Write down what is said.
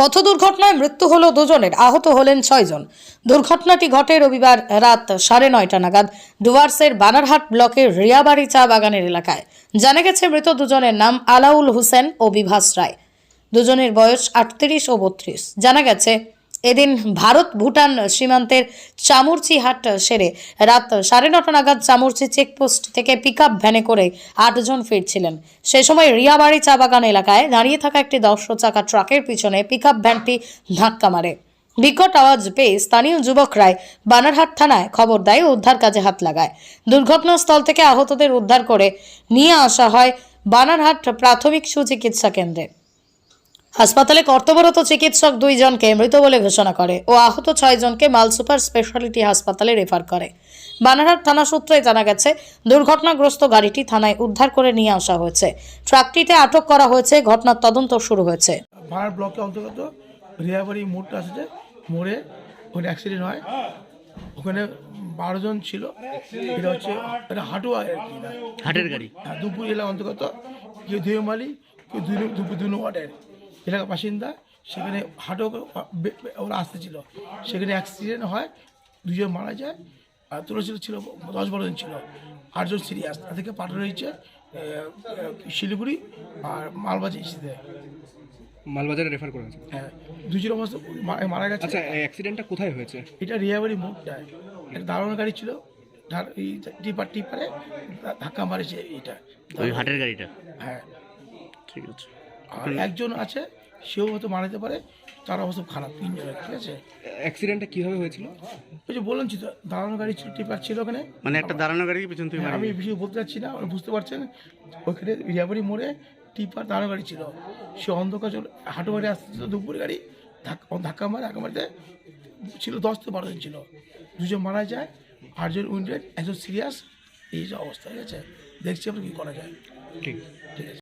পথ দুর্ঘটনায় মৃত্যু হল দুজনের। আহত হলেন ছয়জন দুর্ঘটনাটি ঘটে রবিবার রাত সাড়ে নয়টা নাগাদ ডুয়ার্সের বানারহাট ব্লকের রিয়াবাড়ি চা বাগানের এলাকায়। জানা গেছে, মৃত দুজনের নাম আলাউল হোসেন ও বিভাস রায়। দুজনের বয়স আটত্রিশ ও বত্রিশ। জানা গেছে এদিন ভারত ভুটান সীমান্তের চামুরচি হাট সেরে রাত সাড়ে নটা নাগাদ চামুরচি চেকপোস্ট থেকে পিক ভ্যানে করে আটজন ফিরছিলেন। সে সময় রিয়াবাড়ি চা বাগান এলাকায় দাঁড়িয়ে থাকা একটি দশ চাকা ট্রাকের পিছনে পিক ভ্যানটি ধাক্কা মারে। বিকট আওয়াজ পেয়ে স্থানীয় যুবকরাই বানারহাট থানায় খবর দেয় উদ্ধার কাজে হাত লাগায়। দুর্ঘটনাস্থল থেকে আহতদের উদ্ধার করে নিয়ে আসা হয় বানারহাট প্রাথমিক সুচিকিৎসা কেন্দ্রে। হাসপাতালে কর্তব্যরত চিকিৎসক দুইজনকে মৃত বলে ঘোষণা করে ও আহত ছয়জনকে মাল সুপার স্পেশালিটি হাসপাতালে রেফার করে। বানারহাট থানা সূত্রে জানা গেছে দুর্ঘটনাগ্রস্ত গাড়িটি থানায় উদ্ধার করে নিয়ে আসা হয়েছে। ট্রাকটিতে আটক করা হয়েছে ঘটনার তদন্ত শুরু হয়েছে। ভাড়ার ব্লকে অন্তর্গত রিয়াবাড়ি মোড়টা আছে মোড়ে ওখানে অ্যাক্সিডেন্ট হয়। ওখানে বারো জন ছিল। এটা হচ্ছে এটা হাটুয়া। হাটের গাড়ি? হ্যাঁ, দুপুর এলাকা অন্তর্গত কেউ ধুয়েমালি কেউ দুই দুপুর এলাকার বাসিন্দা সেখানে হাটও বে- বে- ওরা আসতেছিল সেখানে অ্যাক্সিডেন্ট হয় দুজন মারা যায় আর তোরা ছিল ছিল দশ বারো জন ছিল। আটজন সিরিয়াস তাদেরকে পাঠানো হয়েছে শিলিগুড়ি আর মালবাজি ইস্যুতে মালবাজারে রেফার করা হয়েছে হ্যাঁ দুজন অবস্থা মারা গেছে। আচ্ছা অ্যাক্সিডেন্টটা কোথায় হয়েছে? এটা রিয়াবাড়ি মোড়টায় একটা দারুণ গাড়ি ছিল এই টিপার টিপারে ধাক্কা মারেছে এটা। ওই হাটের গাড়িটা? হ্যাঁ। ঠিক আছে। আর একজন আছে সেও হয়তো মারা যেতে পারে তার অবস্থা খারাপ তিনজনের ঠিক আছে? অ্যাক্সিডেন্টটা কীভাবে হয়েছিল? ওই যে বললাম তো দাঁড়ানো গাড়ি ছিল টিপার ছিল ওখানে। মানে একটা দাঁড়ানো গাড়ি পিছন থেকে হ্যাঁ, আমি গেছে। বেশি বলতে পারছি না আপনি বুঝতে পারছেন ওখানে রিয়াবাড়ি মোড়ে টিপার দাঁড়ানো গাড়ি ছিল। সে অন্ধকার চলে হাঁটু বাড়ি আসতেছিল দুপুর গাড়ি ধাক্কা ধাক্কা মারে ধাক্কা মারতে ছিল দশ থেকে বারো জন ছিল। দুজন মারা যায় আটজন উইন্ডেড একজন সিরিয়াস এই যে অবস্থা ঠিক আছে? দেখছি আমরা কী করা যায়। ঠিক। ঠিক আছে।